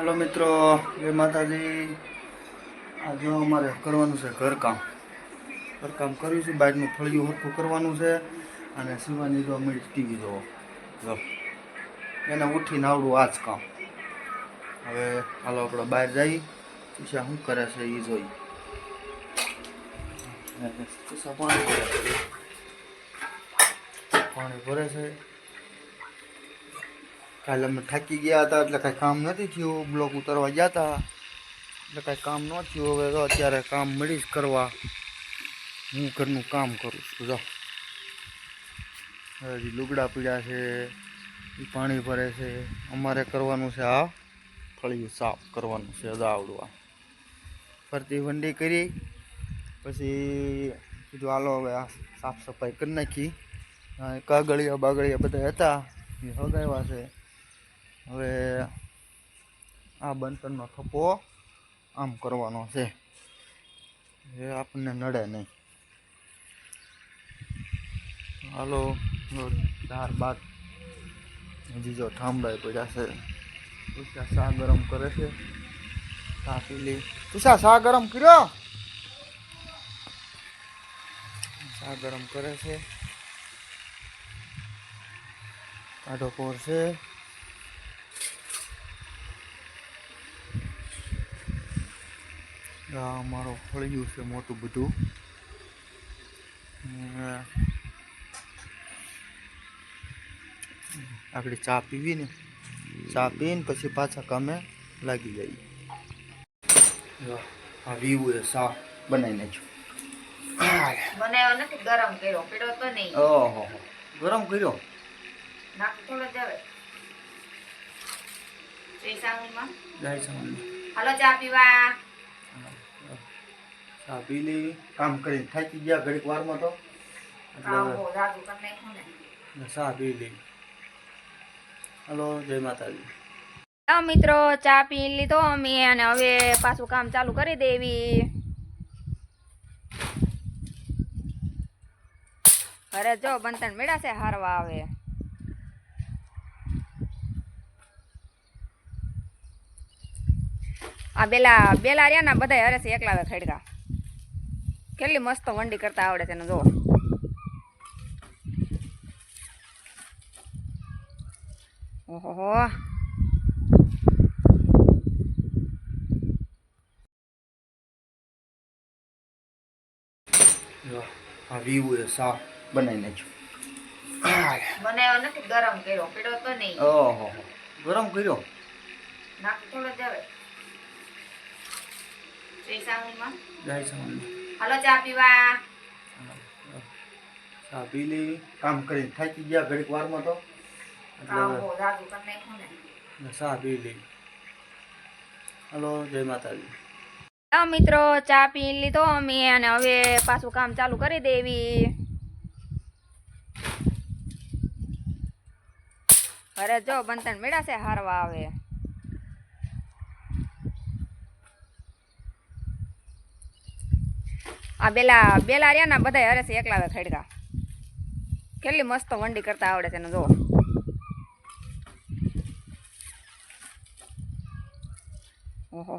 Hello મિત્રો, જય માતાજી. આજે અમારે કરવાનું છે ઘરકામ. ઘરકામ કર્યું છે, બાજનું ફળિયું હરખું કરવાનું છે અને શિવાની જો અમે ટીવી જોવો. એને ઉઠીને આવડું આ જ કામ. હવે હાલો આપણે બહાર જઈ તુષા શું કરે છે એ જોઈ. પાણી ભરે છે. પાણી ભરે છે. કાલે અમે થાકી ગયા હતા એટલે કાંઈ કામ નથી થયું. બ્લોક ઉતારવા ગયા હતા. એટલે કાંઈ કામ ન થયું. હવે તો અત્યારે કામ મળી જ કરવા. હું ઘરનું કામ કરું છું. જો. હજી લુગડા પીડ્યા છે. એ પાણી ભરે છે. અમારે કરવાનું છે આ ફળિયું સાફ કરવાનું છે અદાવડવા. ફરતી વંડી કરી. પછી કીધું હાલો હવે આ સાફ સફાઈ કરી નાખી. કાગળિયા બાગળિયા બધા હતા. એ હગાવ્યા છે. હવે આ બંતરનો થપ્પો આમ કરવાનો છે. એ આપણને નડે નહીં. હાલો ચાર બાદ હજી જો ઠામડાઈ પડ્યા છે. તુષા શા ગરમ કરે છે. શા પીલી તુષા શા ગરમ કર્યો? શા ગરમ કરે છે. કાઢો કોર છે. આ અમારો ફળિયું છે મોટું બધું. આપણે ચા પીવી ને ચા પીને પછી પાછા કામે લાગી જઈએ. આ વ્યૂ એ સા બનાવી નાખ્યું બનાવ્યો નથી ગરમ કર્યો પીડો તો નહીં. ઓહો ગરમ કર્યો? થોડો જય જાય હાલો ચા પીવા. ચા પી લેવી કામ કરીને થાકી ગયા ઘડીક વારમાં તો. એટલે ચા પી લેવી હલો જય માતાજી. મિત્રો ચા પી લીધો અમે અને હવે પાછું કામ ચાલુ કરી દેવી. અરે જો બંતન મેળાશે હારવા આવે. આ બેલા બેલા રહ્યા ને બધા હરે છે એકલા ખડકા. કેટલી મસ્ત વંડી કરતા આવડે છે ને જો ઓહો જો આ વ્યૂ એ સા બનાવી નાખ્યું. બનાવ્યો નથી ગરમ કર્યો પીડો તો નહીં. ઓહો ગરમ કર્યો? થોડો જય જાય સામાન હાલો ચા પીવા. ચા પી લેવી કામ કરીને થાકી ગયા ઘડીક વારમાં તો. ચા પી લેવી હલો જય માતાજી. મિત્રો ચા પી લીધો અમે અને હવે પાછું કામ ચાલુ કરી દેવી. અરે જો બંતન મેળા છે હારવા આવે. આ બેલા બેલા રહ્યા ને બધા હરે છે એકલા આવે ખડકા કેટલી મસ્ત વંડી કરતા આવડે છે ને જો ઓહો